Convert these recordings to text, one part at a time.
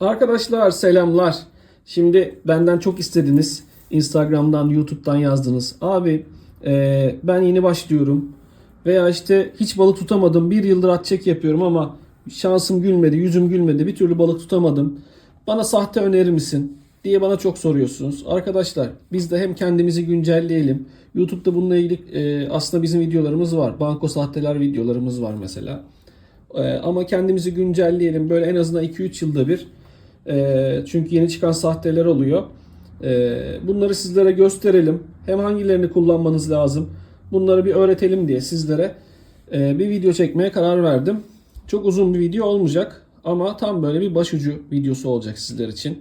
Arkadaşlar selamlar. Şimdi benden çok istediniz. Instagram'dan, YouTube'dan yazdınız. Abi e, ben yeni başlıyorum. Veya işte hiç balık tutamadım. Bir yıldır at çek yapıyorum ama şansım gülmedi, yüzüm gülmedi. Bir türlü balık tutamadım. Bana sahte önerir misin? diye bana çok soruyorsunuz. Arkadaşlar biz de hem kendimizi güncelleyelim. YouTube'da bununla ilgili e, aslında bizim videolarımız var. Banko sahteler videolarımız var mesela. E, ama kendimizi güncelleyelim. Böyle en azından 2-3 yılda bir. E, çünkü yeni çıkan sahteler oluyor. E, bunları sizlere gösterelim. Hem hangilerini kullanmanız lazım. Bunları bir öğretelim diye sizlere e, bir video çekmeye karar verdim. Çok uzun bir video olmayacak. Ama tam böyle bir başucu videosu olacak sizler için.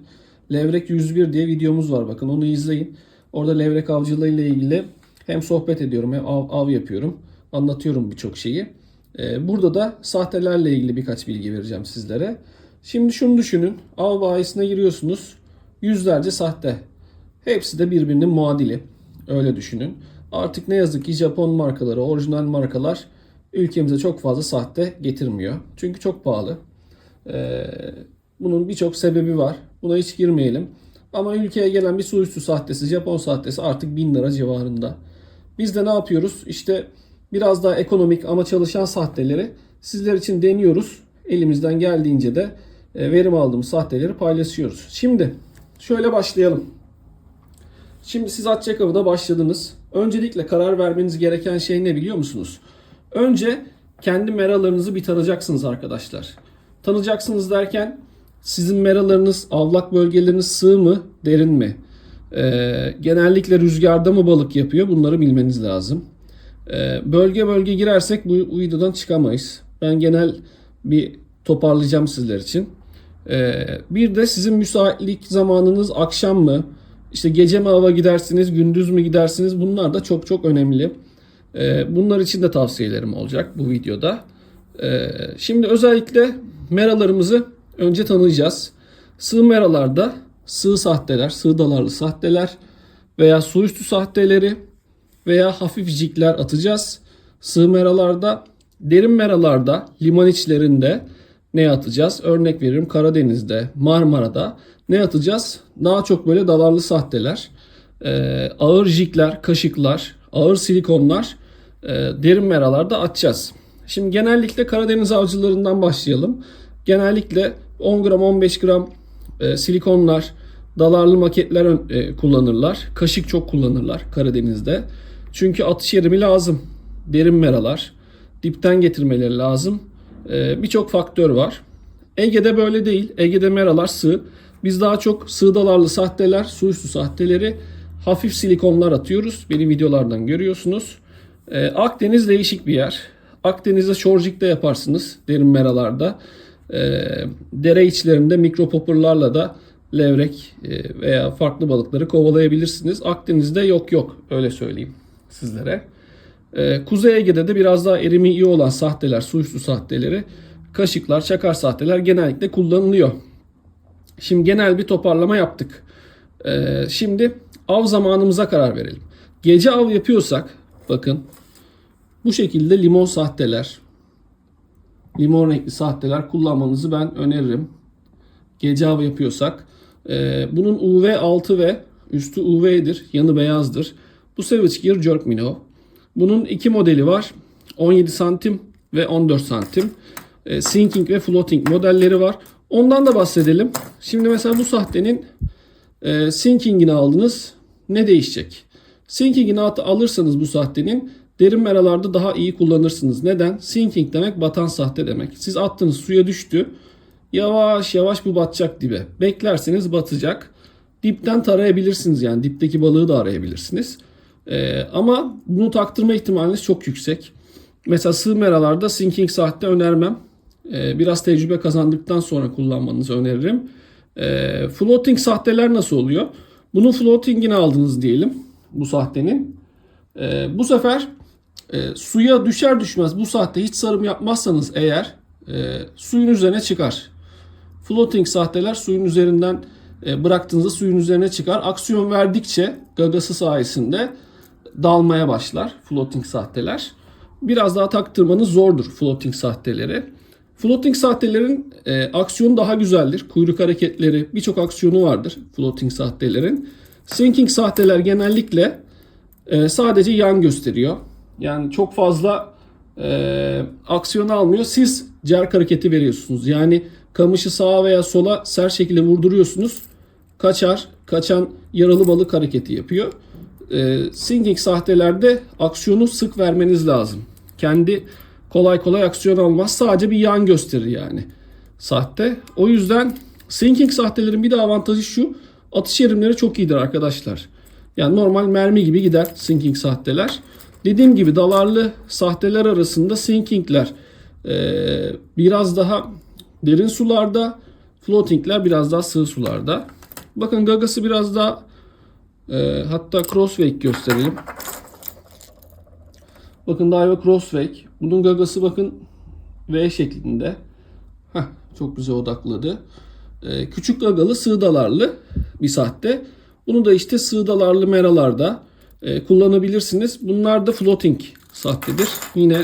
Levrek 101 diye videomuz var bakın onu izleyin. Orada levrek avcılığı ile ilgili hem sohbet ediyorum hem av, av yapıyorum. Anlatıyorum birçok şeyi. Ee, burada da sahtelerle ilgili birkaç bilgi vereceğim sizlere. Şimdi şunu düşünün. Av bayisine giriyorsunuz. Yüzlerce sahte. Hepsi de birbirinin muadili. Öyle düşünün. Artık ne yazık ki Japon markaları, orijinal markalar ülkemize çok fazla sahte getirmiyor. Çünkü çok pahalı. Ee, bunun birçok sebebi var. Buna hiç girmeyelim. Ama ülkeye gelen bir su üstü sahtesi, Japon sahtesi artık 1000 lira civarında. Biz de ne yapıyoruz? İşte biraz daha ekonomik ama çalışan sahteleri sizler için deniyoruz. Elimizden geldiğince de verim aldığımız sahteleri paylaşıyoruz. Şimdi şöyle başlayalım. Şimdi siz Atçek avına başladınız. Öncelikle karar vermeniz gereken şey ne biliyor musunuz? Önce kendi meralarınızı bir tanıyacaksınız arkadaşlar. Tanıyacaksınız derken sizin meralarınız, avlak bölgeleriniz sığ mı, derin mi? Ee, genellikle rüzgarda mı balık yapıyor? Bunları bilmeniz lazım. Ee, bölge bölge girersek bu uydudan çıkamayız. Ben genel bir toparlayacağım sizler için. Ee, bir de sizin müsaitlik zamanınız akşam mı? İşte gece mi hava gidersiniz, gündüz mü gidersiniz? Bunlar da çok çok önemli. Ee, bunlar için de tavsiyelerim olacak bu videoda. Ee, şimdi özellikle meralarımızı önce tanıyacağız. Sığ meralarda sığ sahteler, sığ dalarlı sahteler veya su üstü sahteleri veya hafif jikler atacağız. Sığ meralarda, derin meralarda, liman içlerinde ne atacağız? Örnek veririm Karadeniz'de, Marmara'da ne atacağız? Daha çok böyle dalarlı sahteler, e, ağır jikler, kaşıklar, ağır silikonlar e, derin meralarda atacağız. Şimdi genellikle Karadeniz avcılarından başlayalım. Genellikle 10 gram 15 gram e, silikonlar, dalarlı maketler e, kullanırlar. Kaşık çok kullanırlar Karadeniz'de. Çünkü atış yerimi lazım. Derin meralar, dipten getirmeleri lazım. E, Birçok faktör var. Ege'de böyle değil. Ege'de meralar sığ. Biz daha çok sığ dalarlı sahteler, su üstü sahteleri, hafif silikonlar atıyoruz. Benim videolardan görüyorsunuz. E, Akdeniz değişik bir yer. Akdeniz'de şorjikte yaparsınız derin meralarda. E, dere içlerinde mikropopurlarla da levrek e, veya farklı balıkları kovalayabilirsiniz. Akdeniz'de yok yok öyle söyleyeyim sizlere. E, Kuzey Ege'de de biraz daha erimi iyi olan sahteler, su sahteleri, kaşıklar, çakar sahteler genellikle kullanılıyor. Şimdi genel bir toparlama yaptık. E, şimdi av zamanımıza karar verelim. Gece av yapıyorsak bakın bu şekilde limon sahteler, limon renkli sahteler kullanmanızı ben öneririm. Gece av yapıyorsak. Ee, bunun UV 6 ve üstü UV'dir. Yanı beyazdır. Bu Savage Gear Jerk Minnow. Bunun iki modeli var. 17 santim ve 14 santim. Ee, sinking ve floating modelleri var. Ondan da bahsedelim. Şimdi mesela bu sahtenin e, sinkingini aldınız. Ne değişecek? Sinkingini alırsanız bu sahtenin derin meralarda daha iyi kullanırsınız. Neden? Sinking demek batan sahte demek. Siz attınız suya düştü. Yavaş yavaş bu batacak dibe. Beklerseniz batacak. Dipten tarayabilirsiniz yani dipteki balığı da arayabilirsiniz. Ee, ama bunu taktırma ihtimaliniz çok yüksek. Mesela sığ meralarda sinking sahte önermem. Ee, biraz tecrübe kazandıktan sonra kullanmanızı öneririm. Ee, floating sahteler nasıl oluyor? Bunun floatingini aldınız diyelim bu sahtenin. Ee, bu sefer e, suya düşer düşmez bu sahte hiç sarım yapmazsanız eğer e, suyun üzerine çıkar. Floating sahteler suyun üzerinden e, bıraktığınızda suyun üzerine çıkar. Aksiyon verdikçe gagası sayesinde dalmaya başlar floating sahteler. Biraz daha taktırmanız zordur floating sahteleri. Floating sahtelerin e, aksiyonu daha güzeldir. Kuyruk hareketleri birçok aksiyonu vardır floating sahtelerin. Sinking sahteler genellikle e, sadece yan gösteriyor. Yani çok fazla e, aksiyon almıyor. Siz jerk hareketi veriyorsunuz. Yani kamışı sağa veya sola sert şekilde vurduruyorsunuz. Kaçar, kaçan yaralı balık hareketi yapıyor. E, sinking sahtelerde aksiyonu sık vermeniz lazım. Kendi kolay kolay aksiyon almaz. Sadece bir yan gösterir yani sahte. O yüzden sinking sahtelerin bir de avantajı şu. Atış yerimleri çok iyidir arkadaşlar. Yani normal mermi gibi gider sinking sahteler. Dediğim gibi dalarlı sahteler arasında sinkingler eee, biraz daha derin sularda, floatingler biraz daha sığ sularda. Bakın gagası biraz daha eee, hatta crosswake gösterelim. Bakın Daiwa Crosswake. Bunun gagası bakın V şeklinde. Heh, çok güzel odakladı. Ee, küçük gagalı sığdalarlı bir sahte. Bunu da işte sığdalarlı meralarda e, kullanabilirsiniz. Bunlar da floating sahtedir. Yine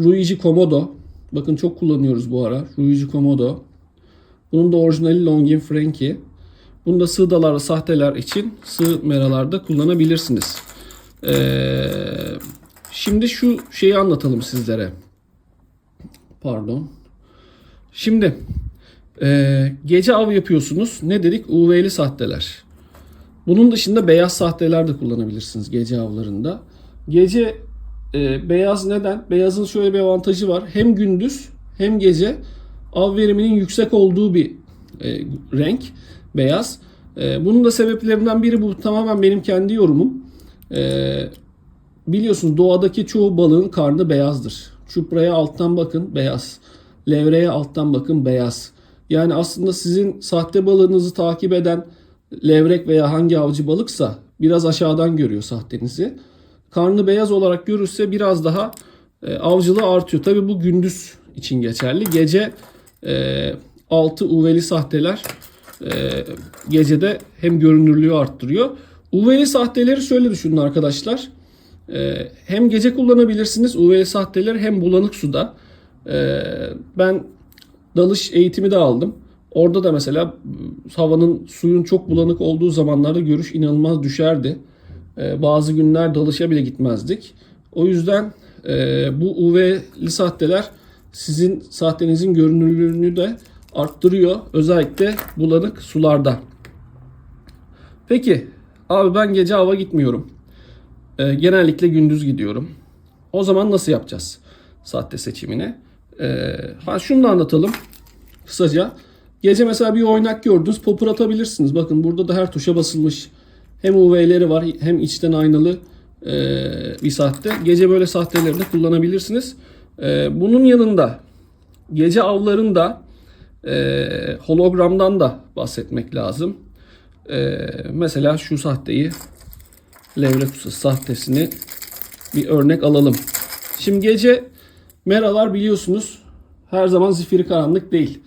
Ruiji Komodo. Bakın çok kullanıyoruz bu ara. Ruiji Komodo. Bunun da orijinali Longin Frankie. Bunu da sığdalarlı sahteler için sığ meralarda kullanabilirsiniz. Ee, şimdi şu şeyi anlatalım sizlere. Pardon. Şimdi e, gece av yapıyorsunuz. Ne dedik? UV'li sahteler. Bunun dışında beyaz sahteler de kullanabilirsiniz gece avlarında. Gece e, beyaz neden? Beyazın şöyle bir avantajı var. Hem gündüz hem gece av veriminin yüksek olduğu bir e, renk beyaz. E, bunun da sebeplerinden biri bu tamamen benim kendi yorumum. E, biliyorsunuz doğadaki çoğu balığın karnı beyazdır. Çupraya alttan bakın beyaz. Levreye alttan bakın beyaz. Yani aslında sizin sahte balığınızı takip eden levrek veya hangi avcı balıksa biraz aşağıdan görüyor sahtenizi. Karnı beyaz olarak görürse biraz daha e, avcılığı artıyor. Tabi bu gündüz için geçerli. Gece e, altı UV'li sahteler e, gecede hem görünürlüğü arttırıyor. UV'li sahteleri şöyle düşünün arkadaşlar. E, hem gece kullanabilirsiniz UV'li sahteleri hem bulanık suda. E, ben dalış eğitimi de aldım. Orada da mesela havanın suyun çok bulanık olduğu zamanlarda görüş inanılmaz düşerdi. Ee, bazı günler dalışa bile gitmezdik. O yüzden e, bu UV'li sahteler sizin sahtenizin görünürlüğünü de arttırıyor. Özellikle bulanık sularda. Peki abi ben gece hava gitmiyorum. Ee, genellikle gündüz gidiyorum. O zaman nasıl yapacağız sahte seçimini? Ee, ha şunu da anlatalım kısaca. Gece mesela bir oynak gördünüz popur atabilirsiniz. Bakın burada da her tuşa basılmış. Hem UV'leri var hem içten aynalı e, bir sahte. Gece böyle sahteleri de kullanabilirsiniz. E, bunun yanında gece avlarında e, hologramdan da bahsetmek lazım. E, mesela şu sahteyi Levrekusa sahtesini bir örnek alalım. Şimdi gece meralar biliyorsunuz her zaman zifiri karanlık değil.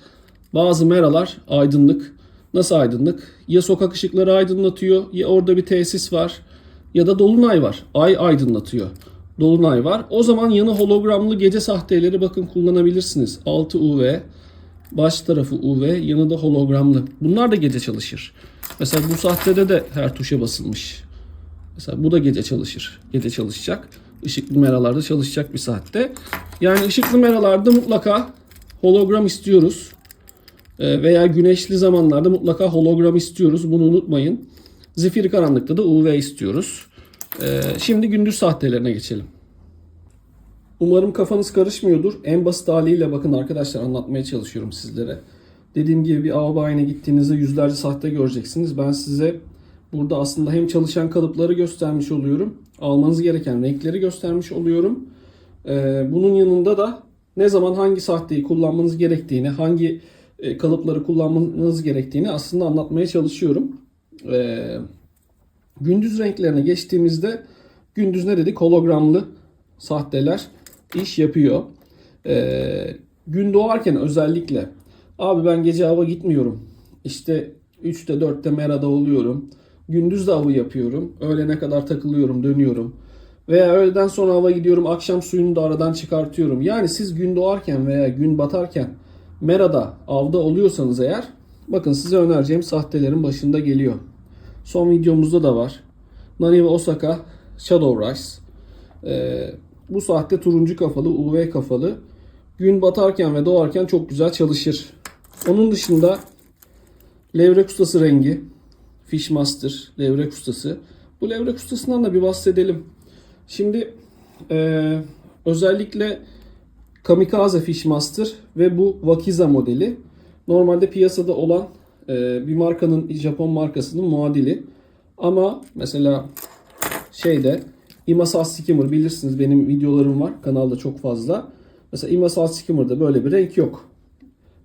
Bazı meralar aydınlık. Nasıl aydınlık? Ya sokak ışıkları aydınlatıyor ya orada bir tesis var ya da dolunay var. Ay aydınlatıyor. Dolunay var. O zaman yanı hologramlı gece sahteleri bakın kullanabilirsiniz. Altı UV, baş tarafı UV, yanı da hologramlı. Bunlar da gece çalışır. Mesela bu sahtede de her tuşa basılmış. Mesela bu da gece çalışır. Gece çalışacak. Işıklı meralarda çalışacak bir saatte. Yani ışıklı meralarda mutlaka hologram istiyoruz. Ee, veya güneşli zamanlarda mutlaka hologram istiyoruz. Bunu unutmayın. Zifiri karanlıkta da UV istiyoruz. Ee, şimdi gündüz saatlerine geçelim. Umarım kafanız karışmıyordur. En basit haliyle bakın arkadaşlar anlatmaya çalışıyorum sizlere. Dediğim gibi bir av bayine gittiğinizde yüzlerce sahte göreceksiniz. Ben size burada aslında hem çalışan kalıpları göstermiş oluyorum. Almanız gereken renkleri göstermiş oluyorum. Ee, bunun yanında da ne zaman hangi sahteyi kullanmanız gerektiğini, hangi e, kalıpları kullanmanız gerektiğini aslında anlatmaya çalışıyorum. Ee, gündüz renklerine geçtiğimizde gündüz ne dedik? Hologramlı sahteler iş yapıyor. Ee, gün doğarken özellikle abi ben gece hava gitmiyorum. İşte 3'te 4'te merada oluyorum. Gündüz de avı yapıyorum. Öğlene kadar takılıyorum, dönüyorum. Veya öğleden sonra hava gidiyorum, akşam suyunu da aradan çıkartıyorum. Yani siz gün doğarken veya gün batarken merada, avda oluyorsanız eğer bakın size önereceğim sahtelerin başında geliyor. Son videomuzda da var. Nani ve Osaka Shadow Rise. Ee, bu sahte turuncu kafalı, UV kafalı. Gün batarken ve doğarken çok güzel çalışır. Onun dışında levrek ustası rengi. Fishmaster levrek ustası. Bu levrek ustasından da bir bahsedelim. Şimdi eee, özellikle Kamikaze Fishmaster ve bu Wakiza modeli normalde piyasada olan eee, bir markanın Japon markasının muadili. Ama mesela şeyde Imasa Skimmer bilirsiniz benim videolarım var kanalda çok fazla. Mesela Imasa Skimmer'da böyle bir renk yok.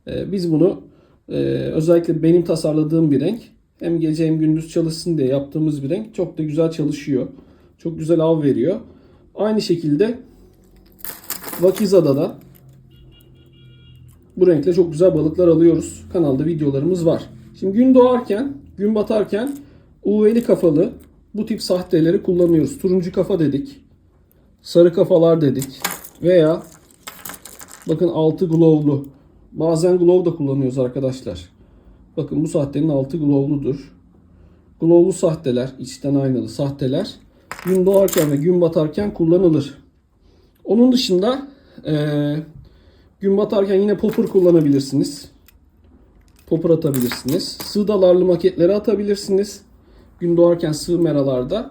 Ee, biz bunu e, özellikle benim tasarladığım bir renk hem gece hem gündüz çalışsın diye yaptığımız bir renk çok da güzel çalışıyor. Çok güzel av veriyor. Aynı şekilde Wakiza'da da bu renkle çok güzel balıklar alıyoruz. Kanalda videolarımız var. Şimdi gün doğarken, gün batarken UV'li kafalı bu tip sahteleri kullanıyoruz. Turuncu kafa dedik. Sarı kafalar dedik. Veya bakın altı glow'lu. Bazen glow da kullanıyoruz arkadaşlar. Bakın bu sahtenin altı glow'ludur. Glow'lu sahteler, içten aynalı sahteler gün doğarken ve gün batarken kullanılır. Onun dışında eee, gün batarken yine popper kullanabilirsiniz. Popper atabilirsiniz. Sığ dalarlı maketleri atabilirsiniz. Gün doğarken sığ meralarda.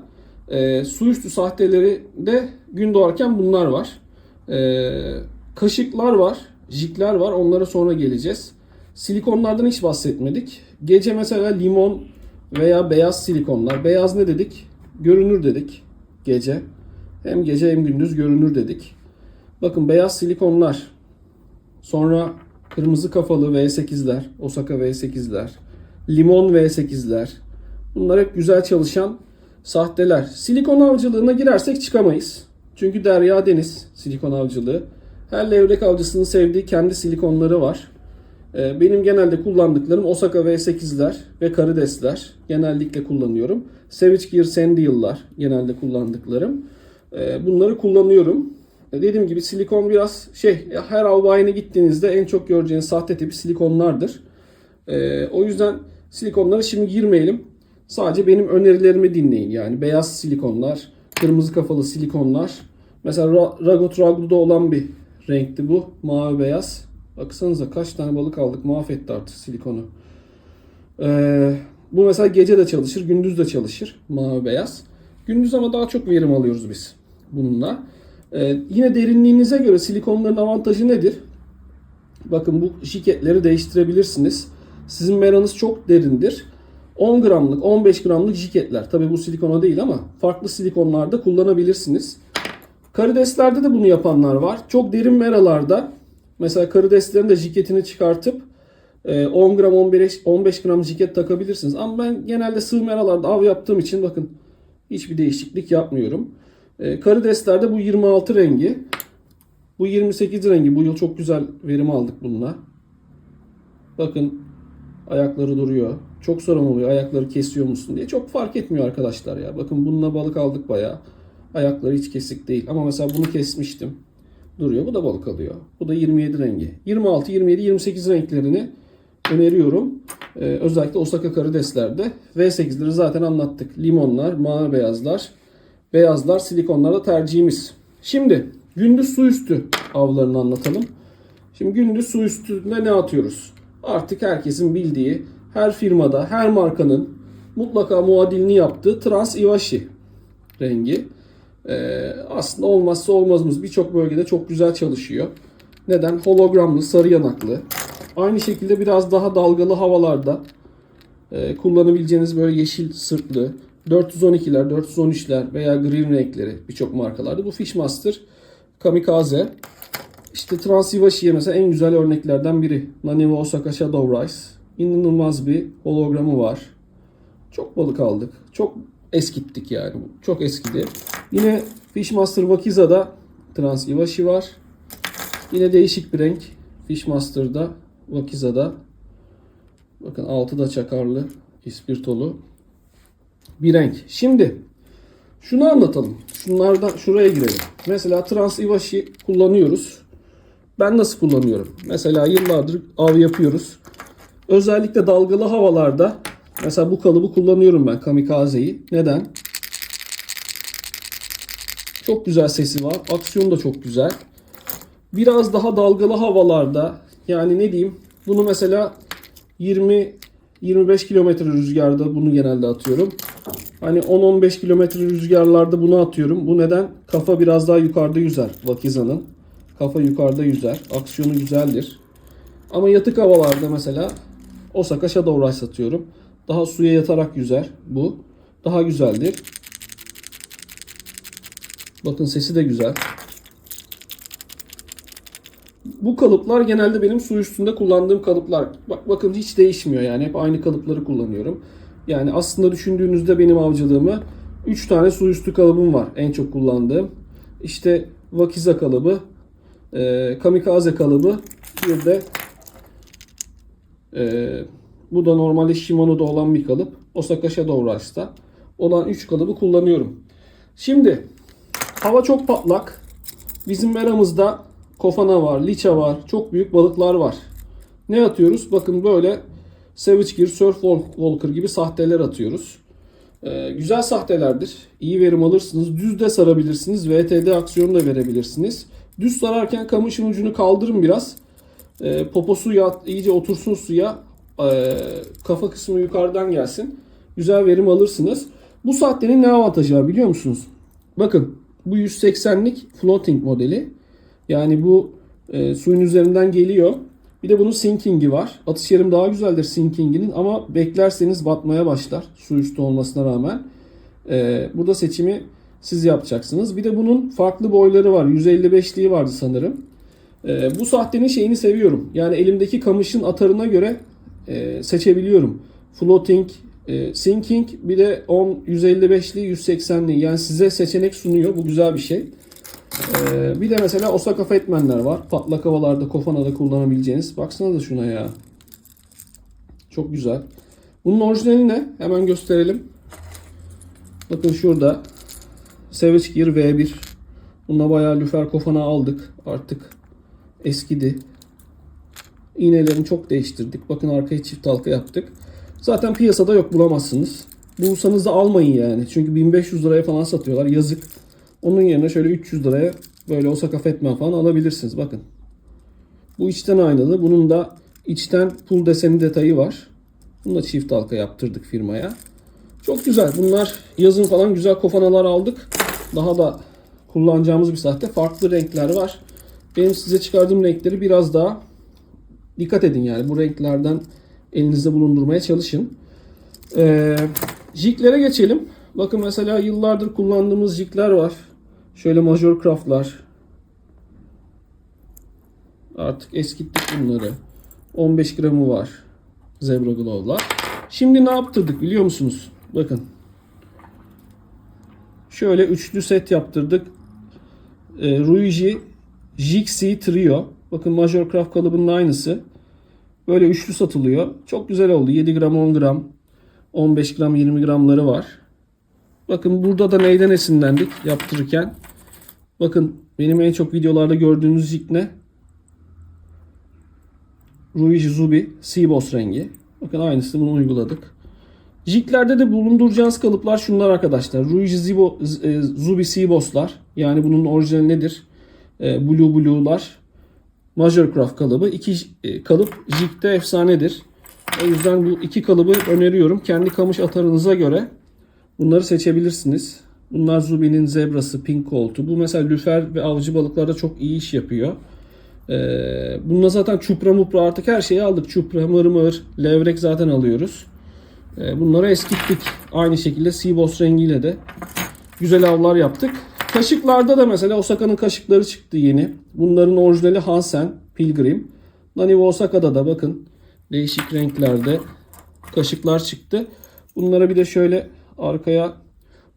Eee su üstü sahteleri de gün doğarken bunlar var. Eee, kaşıklar var. Jikler var. Onlara sonra geleceğiz. Silikonlardan hiç bahsetmedik. Gece mesela limon veya beyaz silikonlar. Beyaz ne dedik? Görünür dedik gece. Hem gece hem gündüz görünür dedik. Bakın beyaz silikonlar. Sonra kırmızı kafalı V8'ler, Osaka V8'ler, limon V8'ler. Bunlar hep güzel çalışan sahteler. Silikon avcılığına girersek çıkamayız. Çünkü derya deniz silikon avcılığı. Her levrek avcısının sevdiği kendi silikonları var. Ee, Benim genelde kullandıklarım Osaka V8'ler ve karidesler. Genellikle kullanıyorum. Savage Gear Sandal'lar genelde kullandıklarım. Ee, Bunları kullanıyorum. Ee, Dediğim gibi silikon biraz şey her av bayine gittiğinizde en çok göreceğiniz sahte tipi silikonlardır. O yüzden silikonlara şimdi girmeyelim. Sadece benim önerilerimi dinleyin. Yani beyaz silikonlar, kırmızı kafalı silikonlar. Mesela Ra- Ragot Raglu'da olan bir renkti bu. Mavi beyaz. Baksanıza kaç tane balık aldık. Mahvetti artık silikonu. Ee, bu mesela gece de çalışır, gündüz de çalışır. Mavi beyaz. Gündüz ama daha çok verim alıyoruz biz bununla. Ee, yine derinliğinize göre silikonların avantajı nedir? Bakın bu jiketleri değiştirebilirsiniz. Sizin meranız çok derindir. 10 gramlık, 15 gramlık jiketler. Tabi bu silikona değil ama farklı silikonlarda kullanabilirsiniz. Karideslerde de bunu yapanlar var. Çok derin meralarda mesela karideslerin de jiketini çıkartıp e, 10 gram 15, 15 gram jiket takabilirsiniz. Ama ben genelde sığ meralarda av yaptığım için bakın hiçbir değişiklik yapmıyorum. E, Karideslerde bu 26 rengi. Bu 28 rengi. Bu yıl çok güzel verim aldık bununla. Bakın ayakları duruyor. Çok sorun oluyor ayakları kesiyor musun diye. Çok fark etmiyor arkadaşlar ya. Bakın bununla balık aldık bayağı. Ayakları hiç kesik değil. Ama mesela bunu kesmiştim. Duruyor. Bu da balık alıyor. Bu da 27 rengi. 26, 27, 28 renklerini öneriyorum. Ee, özellikle Osaka karideslerde. V8'leri zaten anlattık. Limonlar, mavi beyazlar, beyazlar, silikonlar da tercihimiz. Şimdi gündüz su üstü avlarını anlatalım. Şimdi gündüz su üstünde ne atıyoruz? Artık herkesin bildiği, her firmada, her markanın mutlaka muadilini yaptığı Trans Iwashi rengi. Ee, aslında olmazsa olmazımız birçok bölgede çok güzel çalışıyor. Neden? Hologramlı, sarı yanaklı. Aynı şekilde biraz daha dalgalı havalarda e, kullanabileceğiniz böyle yeşil sırtlı 412'ler, 413'ler veya green renkleri birçok markalarda. Bu Fishmaster Kamikaze. İşte Trans Iwashi'ye mesela en güzel örneklerden biri. Naniwa Osaka Shadow Rise. İnanılmaz bir hologramı var. Çok balık aldık. Çok eskittik yani. Çok eskidi. Yine Fishmaster Wakiza'da Trans Iwashi var. Yine değişik bir renk. Fishmaster'da, Wakiza'da. Bakın altı da çakarlı, ispirtolu bir renk. Şimdi Şunu anlatalım. Şunlardan şuraya girelim. Mesela Trans Iwashi kullanıyoruz. Ben nasıl kullanıyorum? Mesela yıllardır av yapıyoruz. Özellikle dalgalı havalarda mesela bu kalıbı kullanıyorum ben Kamikaze'yi. Neden? Çok güzel sesi var. Aksiyonu da çok güzel. Biraz daha dalgalı havalarda yani ne diyeyim? Bunu mesela 20 25 kilometre rüzgarda bunu genelde atıyorum. Hani 10-15 kilometre rüzgarlarda bunu atıyorum. Bu neden? Kafa biraz daha yukarıda yüzer Vakiza'nın. Kafa yukarıda yüzer. Aksiyonu güzeldir. Ama yatık havalarda mesela Osaka Shadow Rise atıyorum. Daha suya yatarak yüzer bu. Daha güzeldir. Bakın sesi de güzel. Bu kalıplar genelde benim su üstünde kullandığım kalıplar. Bak bakın hiç değişmiyor yani. Hep aynı kalıpları kullanıyorum. Yani aslında düşündüğünüzde benim avcılığımı 3 tane su üstü kalıbım var en çok kullandığım. İşte Vakiza kalıbı, e, Kamikaze kalıbı, bir de e, bu da normalde Shimano'da olan bir kalıp. Osaka Shadow Rice'da olan 3 kalıbı kullanıyorum. Şimdi hava çok patlak. Bizim meramızda kofana var, liça var, çok büyük balıklar var. Ne atıyoruz? Bakın böyle Savage Gear, Surf Walker gibi sahteler atıyoruz. Ee, güzel sahtelerdir. İyi verim alırsınız. Düz de sarabilirsiniz. VTD aksiyonu da verebilirsiniz. Düz sararken kamışın ucunu kaldırın biraz. Ee, poposu yat, iyice otursun suya. Ee, kafa kısmı yukarıdan gelsin. Güzel verim alırsınız. Bu sahtenin ne avantajı var biliyor musunuz? Bakın bu 180'lik floating modeli. Yani bu e, suyun üzerinden geliyor. Bir de bunun sinking'i var. Atış yerim daha güzeldir sinking'inin ama beklerseniz batmaya başlar su üstü olmasına rağmen. Ee, burada seçimi siz yapacaksınız. Bir de bunun farklı boyları var. 155'liği vardı sanırım. Ee, bu sahtenin şeyini seviyorum. Yani elimdeki kamışın atarına göre e, seçebiliyorum. Floating, e, sinking bir de 10 155'li 180'li yani size seçenek sunuyor. Bu güzel bir şey. Ee, bir de mesela Osaka Fatman'ler var. Patlak havalarda Kofana'da kullanabileceğiniz. Baksana da şuna ya. Çok güzel. Bunun orijinali ne? Hemen gösterelim. Bakın şurada. Savage Gear V1. Bununla bayağı lüfer kofana aldık. Artık eskidi. İğnelerini çok değiştirdik. Bakın arkaya çift halka yaptık. Zaten piyasada yok bulamazsınız. Bulsanız da almayın yani. Çünkü 1500 liraya falan satıyorlar. Yazık. Onun yerine şöyle 300 liraya böyle Osaka Fatman falan alabilirsiniz. Bakın. Bu içten aynalı. Bunun da içten pul deseni detayı var. Bunu da çift halka yaptırdık firmaya. Çok güzel. Bunlar yazın falan güzel kofanalar aldık. Daha da kullanacağımız bir saatte farklı renkler var. Benim size çıkardığım renkleri biraz daha dikkat edin yani. Bu renklerden elinizde bulundurmaya çalışın. Ee, jiglere geçelim. Bakın mesela yıllardır kullandığımız jigler var. Şöyle Major Craft'lar. Artık eskittik bunları. 15 gramı var. Zebra Glow'lar. Şimdi ne yaptırdık biliyor musunuz? Bakın. Şöyle üçlü set yaptırdık. E, Ruiji Jixi Trio. Bakın Major Craft kalıbının aynısı. Böyle üçlü satılıyor. Çok güzel oldu. 7 gram 10 gram. 15 gram 20 gramları var. Bakın burada da neyden esinlendik yaptırırken. Bakın benim en çok videolarda gördüğünüz jig ne? Ruiji Zubi Seaboss rengi. Bakın aynısını bunu uyguladık. Jiglerde de bulunduracağınız kalıplar şunlar arkadaşlar. Ruiji Zibo, e, Zubi Seaboss'lar. Yani bunun orijinali nedir? E, Blue Blue'lar. Major Craft kalıbı. İki e, kalıp jigde efsanedir. O yüzden bu iki kalıbı öneriyorum. Kendi kamış atarınıza göre bunları seçebilirsiniz. Bunlar Zubi'nin zebrası, pink koltu. Bu mesela lüfer ve avcı balıklarda çok iyi iş yapıyor. Ee, bununla zaten çupra mupra artık her şeyi aldık. Çupra, mırmır, levrek zaten alıyoruz. Ee, bunları eskittik. Aynı şekilde Seaboss rengiyle de güzel avlar yaptık. Kaşıklarda da mesela Osaka'nın kaşıkları çıktı yeni. Bunların orijinali Hansen, Pilgrim. Naniwa Osaka'da da bakın değişik renklerde kaşıklar çıktı. Bunlara bir de şöyle arkaya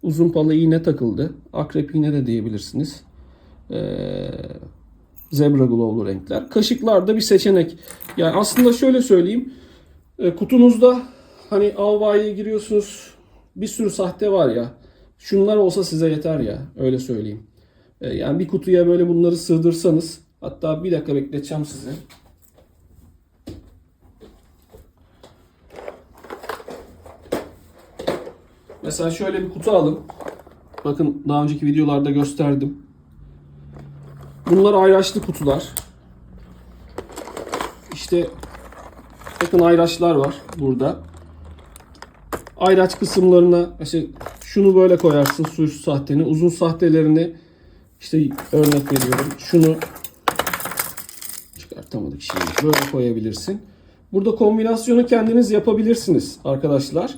uzun palı iğne takıldı. Akrep iğne de diyebilirsiniz. Ee, zebra glow'lu renkler. Kaşıklar da bir seçenek. Yani aslında şöyle söyleyeyim. E, kutunuzda hani Alva'ya giriyorsunuz. Bir sürü sahte var ya. Şunlar olsa size yeter ya. Öyle söyleyeyim. E, yani bir kutuya böyle bunları sığdırsanız hatta bir dakika bekleteceğim sizi. Mesela şöyle bir kutu alın. Bakın daha önceki videolarda gösterdim. Bunlar ayraçlı kutular. İşte bakın ayraçlar var burada. Ayraç kısımlarına mesela şunu böyle koyarsın su sahteni. Uzun sahtelerini işte örnek veriyorum. Şunu çıkartamadık şimdi. Böyle koyabilirsin. Burada kombinasyonu kendiniz yapabilirsiniz arkadaşlar.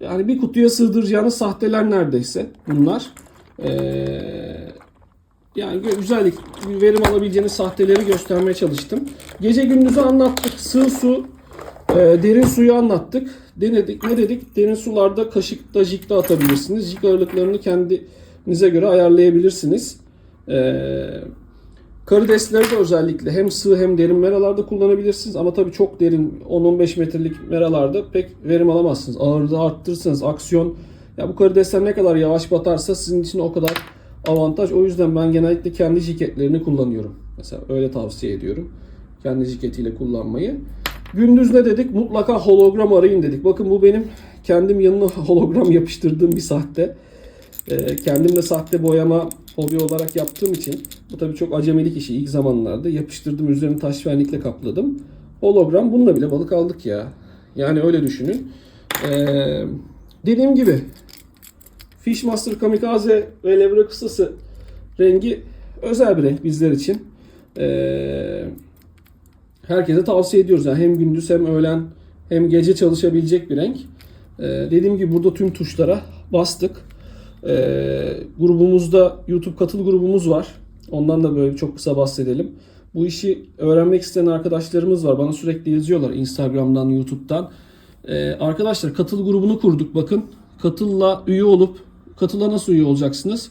Yani bir kutuya sığdıracağınız sahteler neredeyse bunlar. Ee, yani güzel verim alabileceğiniz sahteleri göstermeye çalıştım. Gece gündüzü anlattık. Sığ su, e, derin suyu anlattık. Denedik. Ne dedik? Derin sularda kaşıkta jikte atabilirsiniz. Jik ağırlıklarını kendinize göre ayarlayabilirsiniz. Eee Karidesleri de özellikle hem sığ hem derin meralarda kullanabilirsiniz ama tabii çok derin 10-15 metrelik meralarda pek verim alamazsınız. Ağırlığı arttırırsanız aksiyon ya bu karidesler ne kadar yavaş batarsa sizin için o kadar avantaj. O yüzden ben genellikle kendi jiketlerini kullanıyorum. Mesela öyle tavsiye ediyorum. Kendi jiketiyle kullanmayı. Gündüz ne dedik? Mutlaka hologram arayın dedik. Bakın bu benim kendim yanına hologram yapıştırdığım bir sahte. Ee, kendim de sahte boyama hobi olarak yaptığım için bu tabii çok acemilik işi ilk zamanlarda yapıştırdım üzerine taş vernikle kapladım. Hologram bununla bile balık aldık ya. Yani öyle düşünün. Ee, dediğim gibi Fishmaster Kamikaze ve Levre kısası rengi özel bir renk bizler için. Ee, herkese tavsiye ediyoruz. Yani hem gündüz hem öğlen hem gece çalışabilecek bir renk. Ee, dediğim gibi burada tüm tuşlara bastık. Ee, grubumuzda YouTube katıl grubumuz var. Ondan da böyle çok kısa bahsedelim. Bu işi öğrenmek isteyen arkadaşlarımız var. Bana sürekli yazıyorlar Instagram'dan, YouTube'dan. Ee, arkadaşlar katıl grubunu kurduk. Bakın katılla üye olup katıla nasıl üye olacaksınız?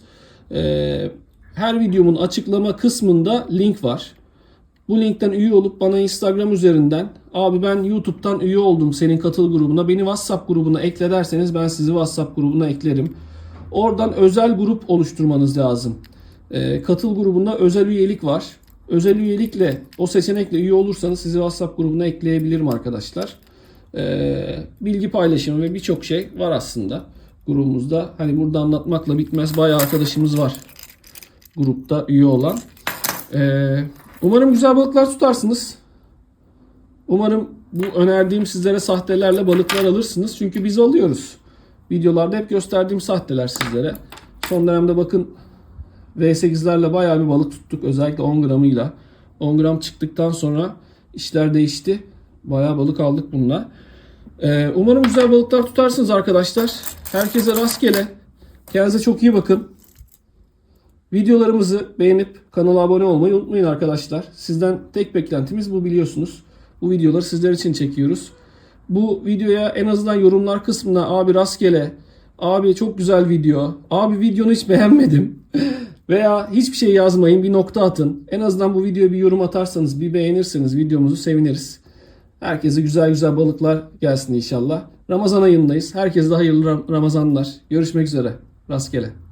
Ee, her videomun açıklama kısmında link var. Bu linkten üye olup bana Instagram üzerinden abi ben YouTube'dan üye oldum senin katıl grubuna. Beni WhatsApp grubuna ekle derseniz ben sizi WhatsApp grubuna eklerim. Oradan özel grup oluşturmanız lazım. Ee, katıl grubunda özel üyelik var. Özel üyelikle o seçenekle üye olursanız sizi WhatsApp grubuna ekleyebilirim arkadaşlar. Ee, bilgi paylaşımı ve birçok şey var aslında grubumuzda. Hani burada anlatmakla bitmez. Bayağı arkadaşımız var grupta üye olan. Ee, umarım güzel balıklar tutarsınız. Umarım bu önerdiğim sizlere sahtelerle balıklar alırsınız. Çünkü biz alıyoruz. Videolarda hep gösterdiğim sahteler sizlere. Son dönemde bakın V8'lerle bayağı bir balık tuttuk. Özellikle 10 gramıyla. 10 gram çıktıktan sonra işler değişti. Bayağı balık aldık bununla. Ee, umarım güzel balıklar tutarsınız arkadaşlar. Herkese rastgele. Kendinize çok iyi bakın. Videolarımızı beğenip kanala abone olmayı unutmayın arkadaşlar. Sizden tek beklentimiz bu biliyorsunuz. Bu videoları sizler için çekiyoruz. Bu videoya en azından yorumlar kısmına abi rastgele, abi çok güzel video, abi videonu hiç beğenmedim veya hiçbir şey yazmayın bir nokta atın. En azından bu videoya bir yorum atarsanız, bir beğenirseniz videomuzu seviniriz. Herkese güzel güzel balıklar gelsin inşallah. Ramazan ayındayız. Herkese hayırlı Ram- Ramazanlar. Görüşmek üzere. Rastgele.